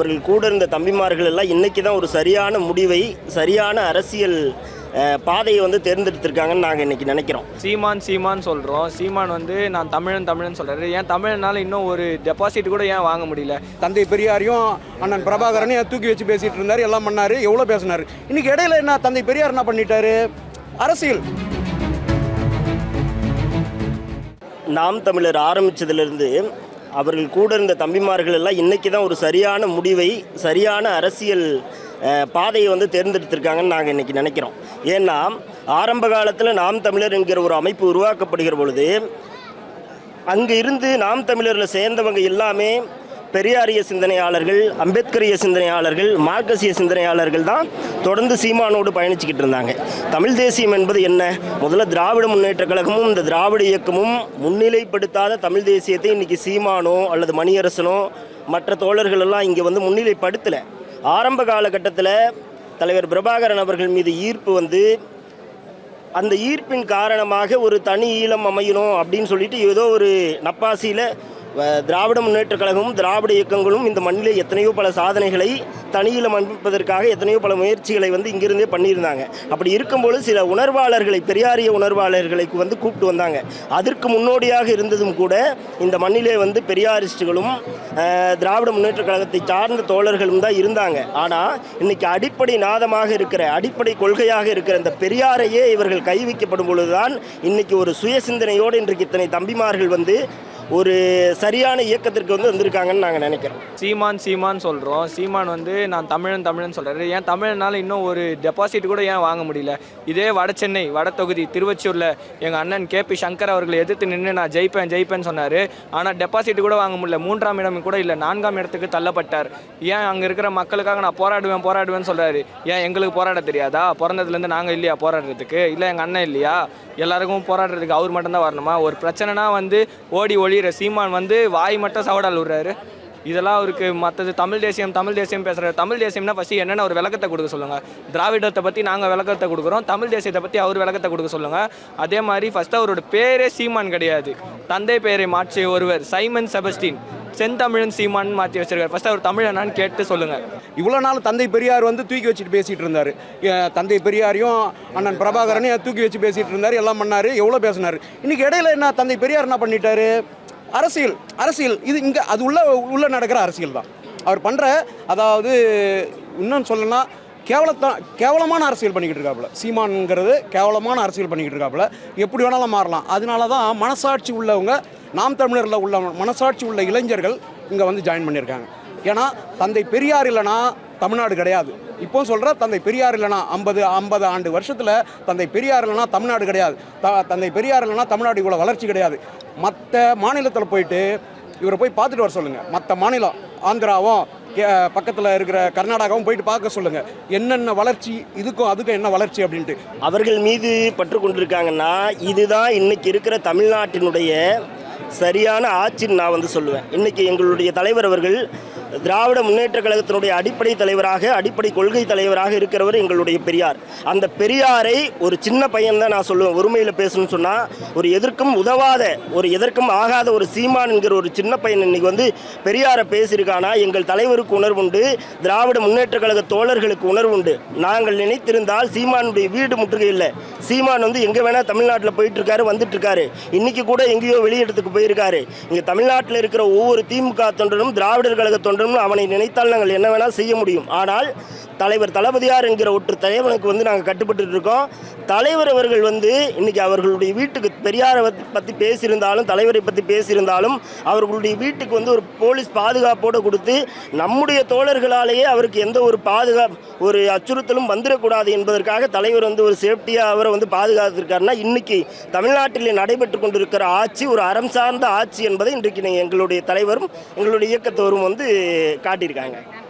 அவர்கள் கூட இருந்த தம்பிமார்கள் எல்லாம் இன்னைக்கு தான் ஒரு சரியான முடிவை சரியான அரசியல் பாதையை வந்து தேர்ந்தெடுத்திருக்காங்கன்னு நாங்கள் இன்னைக்கு நினைக்கிறோம். சீமான் சீமான் சொல்கிறோம் சீமான் வந்து நான் தமிழன் தமிழன் சொல்கிறாரு ஏன் தமிழனால இன்னும் ஒரு டெபாசிட் கூட ஏன் வாங்க முடியல? தந்தை பெரியாரையும் அண்ணன் பிரபாகரனையும் தூக்கி வச்சு பேசிட்டு இருந்தாரு? எல்லாம் பண்ணாரு. எவ்வளோ பேசினாரு? இன்னைக்கு இடையில என்ன தந்தை பெரியார் என்ன பண்ணிட்டாரு? அரசியல். நாம் தமிழர் ஆரம்பித்ததிலிருந்து அவர்கள் கூட இருந்த தம்பிமார்கள் எல்லாம் இன்றைக்கி தான் ஒரு சரியான முடிவை சரியான அரசியல் பாதையை வந்து தேர்ந்தெடுத்திருக்காங்கன்னு நாங்கள் இன்றைக்கி நினைக்கிறோம். ஏன்னா ஆரம்ப காலத்தில் நாம் தமிழர் என்கிற ஒரு அமைப்பு உருவாக்கப்படுகிற பொழுது அங்கே இருந்து நாம் தமிழரில் சேர்ந்தவங்க எல்லாமே பெரியாரிய சிந்தனையாளர்கள் அம்பேத்கரிய சிந்தனையாளர்கள் மார்க்கசிய சிந்தனையாளர்கள் தான் தொடர்ந்து சீமானோடு பயணிச்சுக்கிட்டு இருந்தாங்க. தமிழ் தேசியம் என்பது என்ன? முதல்ல திராவிட முன்னேற்றக் கழகமும் இந்த திராவிட இயக்கமும் முன்னிலைப்படுத்தாத தமிழ் தேசியத்தை இன்றைக்கி சீமானோ அல்லது மணியரசனோ மற்ற தோழர்கள் எல்லாம் இங்கே வந்து முன்னிலைப்படுத்தலை. ஆரம்ப காலகட்டத்தில் தலைவர் பிரபாகரன் அவர்கள் மீது ஈர்ப்பு வந்து அந்த ஈர்ப்பின் காரணமாக ஒரு தனி ஈழம் அமையணும் அப்படின்னு சொல்லிட்டு ஏதோ ஒரு நப்பாசியில் திராவிட முன்னேற்றக் கழகமும் திராவிட இயக்கங்களும் இந்த மண்ணிலே எத்தனையோ பல சாதனைகளை தனியில் அமைப்பதற்காக எத்தனையோ பல முயற்சிகளை வந்து இங்கிருந்தே பண்ணியிருந்தாங்க. அப்படி இருக்கும்போது சில உணர்வாளர்களை பெரியாரிய உணர்வாளர்களை வந்து கூப்பிட்டு வந்தாங்க. அதற்கு முன்னோடியாக இருந்ததும் கூட இந்த மண்ணிலே வந்து பெரியாரிஸ்டுகளும் திராவிட முன்னேற்றக் கழகத்தை சார்ந்த தோழர்களும் தான் இருந்தாங்க. ஆனால் இன்னைக்கு அடிப்படை நாதமாக இருக்கிற அடிப்படை கொள்கையாக இருக்கிற இந்த பெரியாரையே இவர்கள் கைவிக்கப்படும் பொழுதுதான் இன்னைக்கு ஒரு சுய சிந்தனையோடு இன்றைக்கு இத்தனை தம்பிமார்கள் வந்து ஒரு சரியான இயக்கத்திற்கு வந்து வந்திருக்காங்கன்னு நாங்கள் நினைக்கிறோம். சீமான் சீமான் சொல்கிறோம் சீமான் வந்து நான் தமிழன் தமிழன் சொல்கிறேன் ஏன் தமிழனால் இன்னும் ஒரு டெபாசிட் கூட ஏன் வாங்க முடியல? இதே வட சென்னை வட தொகுதி திருவச்சூரில் எங்கள் அண்ணன் கே பி சங்கர் அவர்களை எதிர்த்து நின்று நான் ஜெயிப்பேன் ஜெயிப்பேன்னு சொன்னார். ஆனால் டெபாசிட் கூட வாங்க முடியல. மூன்றாம் இடம் கூட இல்லை. நான்காம் இடத்துக்கு தள்ளப்பட்டார். ஏன் அங்கே இருக்கிற மக்களுக்காக நான் போராடுவேன் போராடுவேன்னு சொல்கிறாரு ஏன் எங்களுக்கு போராட தெரியாதா? பிறந்ததுலேருந்து நாங்கள் இல்லையா போராடுறதுக்கு? இல்லை எங்கள் அண்ணன் இல்லையா? எல்லாருக்கும் போராடுறதுக்கு அவர் மட்டும்தான் வரணுமா? ஒரு பிரச்சனைனா வந்து ஓடி ஒளிகிற சீமான் வந்து வாய் மட்டும் சவடால் விடுறாரு. இதெல்லாம் அவருக்கு மற்றது தமிழ் தேசியம் தமிழ் தேசியம் பேசுகிற தமிழ் தேசியம்னா ஃபஸ்ட்டு என்னென்ன ஒரு விளக்கத்தை கொடுக்க சொல்லுங்கள் திராவிடத்தை பற்றி நாங்கள் விளக்கத்தை கொடுக்குறோம். தமிழ் தேசியத்தை பற்றி அவர் விளக்கத்தை கொடுக்க சொல்லுங்கள் அதே மாதிரி ஃபஸ்ட்டு அவரோட பேரே சீமான் கிடையாது. தந்தை பெயரை மாற்றிய ஒருவர் சைமன் செபஸ்டின் செந்தமிழன் சீமான் மாற்றி வச்சிருக்காரு. ஃபஸ்ட் அவர் தமிழனான்னு கேட்டு சொல்லுங்கள் இவ்வளோ நாள் தந்தை பெரியார் வந்து தூக்கி வச்சுட்டு பேசிகிட்டு இருந்தார். தந்தை பெரியாரையும் அண்ணன் பிரபாகரனையும் தூக்கி வச்சு பேசிகிட்டு இருந்தார். எல்லாம் பண்ணார். எவ்வளோ பேசினாரு. இன்னைக்கு இடையில என்ன தந்தை பெரியார் என்ன பண்ணிட்டாரு? அரசியல் அரசியல். இது இங்கே அது உள்ள உள்ளே நடக்கிற அரசியல் தான். அவர் பண்ணுற அதாவது இன்னும் சொல்லணும்னா கேவலத்தான் கேவலமான அரசியல் பண்ணிக்கிட்டு இருக்காப்புல. சீமான்ங்கிறது கேவலமான அரசியல் பண்ணிக்கிட்டு இருக்காப்புல. எப்படி வேணாலும் மாறலாம். அதனால தான் மனசாட்சி உள்ளவங்க நாம் தமிழரில் உள்ள மனசாட்சி உள்ள இளைஞர்கள் இங்கே வந்து ஜாயின் பண்ணியிருக்காங்க. ஏன்னா தந்தை பெரியார் இல்லைனா தமிழ்நாடு கிடையாது. இப்போ சொல்கிற தந்தை பெரியார் இல்லைனா ஐம்பது ஐம்பது ஆண்டு வருஷத்தில் தந்தை பெரியார் இல்லைனா தமிழ்நாடு கிடையாது. த தந்தை பெரியார் இல்லைனா தமிழ்நாடு இவ்வளோ வளர்ச்சி கிடையாது. மற்ற மாநிலத்தில் போயிட்டு இவரை போய் பார்த்துட்டு வர சொல்லுங்கள் மற்ற மாநிலம் ஆந்திராவும் பக்கத்தில் இருக்கிற கர்நாடகாவும் போயிட்டு பார்க்க சொல்லுங்கள் என்னென்ன வளர்ச்சி இதுக்கும் அதுக்கும் என்ன வளர்ச்சி அப்படின்ட்டு. அவர்கள் மீது பற்று கொண்டிருக்காங்கன்னா இதுதான் இன்றைக்கி இருக்கிற தமிழ்நாட்டினுடைய சரியான ஆட்சின்னு நான் வந்து சொல்லுவேன். இன்றைக்கி எங்களுடைய தலைவர் அவர்கள் திராவிட முன்னேற்ற கழகத்தினுடைய அடிப்படை தலைவராக அடிப்படை கொள்கை தலைவராக இருக்கிறவர் எங்களுடைய பெரியார். அந்த பெரியாரை ஒரு சின்ன பையன் தான் நான் சொல்லுவேன் ஒருமையில் பேசணும்னு சொன்னால் ஒரு எதற்கும் உதவாத ஒரு எதற்கும் ஆகாத ஒரு சீமான் என்கிற ஒரு சின்ன பையன் இன்னைக்கு வந்து பெரியாரை பேசியிருக்கானா எங்கள் தலைவருக்கு உணர்வுண்டு திராவிட முன்னேற்ற கழக தோழர்களுக்கு உணர்வுண்டு. நாங்கள் நினைத்திருந்தால் சீமானுடைய வீடு முற்றுகை இல்லை. சீமான் வந்து எங்கே வேணால் தமிழ்நாட்டில் போயிட்டு இருக்காரு வந்துட்டு இருக்காரு இன்னைக்கு கூட எங்கேயோ வெளியிடத்துக்கு போயிருக்காரு. இங்கே தமிழ்நாட்டில் இருக்கிற ஒவ்வொரு திமுக தொண்டரும் திராவிடர் கழக தொண்டரும் அவனை நினைத்தால் நாங்கள் என்ன வேணால் செய்ய முடியும். ஆனால் தலைவர் தளபதியார் என்கிற ஒற்று தலைவனுக்கு வந்து நாங்கள் கட்டுப்பட்டு இருக்கோம். தலைவர் அவர்கள் வந்து இன்னைக்கு அவர்களுடைய வீட்டுக்கு பெரியாரை பற்றி பேசியிருந்தாலும் தலைவரை பற்றி பேசியிருந்தாலும் அவர்களுடைய வீட்டுக்கு வந்து ஒரு போலீஸ் பாதுகாப்போடு கொடுத்து நம்முடைய தோழர்களாலேயே அவருக்கு எந்த ஒரு பாதுகா ஒரு அச்சுறுத்தலும் வந்துடக்கூடாது என்பதற்காக தலைவர் வந்து ஒரு சேஃப்டியாக அவரை வந்து பாதுகாத்திருக்காருன்னா இன்னைக்கு தமிழ்நாட்டிலே நடைபெற்று கொண்டிருக்கிற ஆட்சி ஒரு அறம் சார்ந்த ஆட்சி என்பதை இன்றைக்கு எங்களுடைய தலைவரும் எங்களுடைய இயக்கத்தோரும் வந்து காட்டியிருக்காங்க.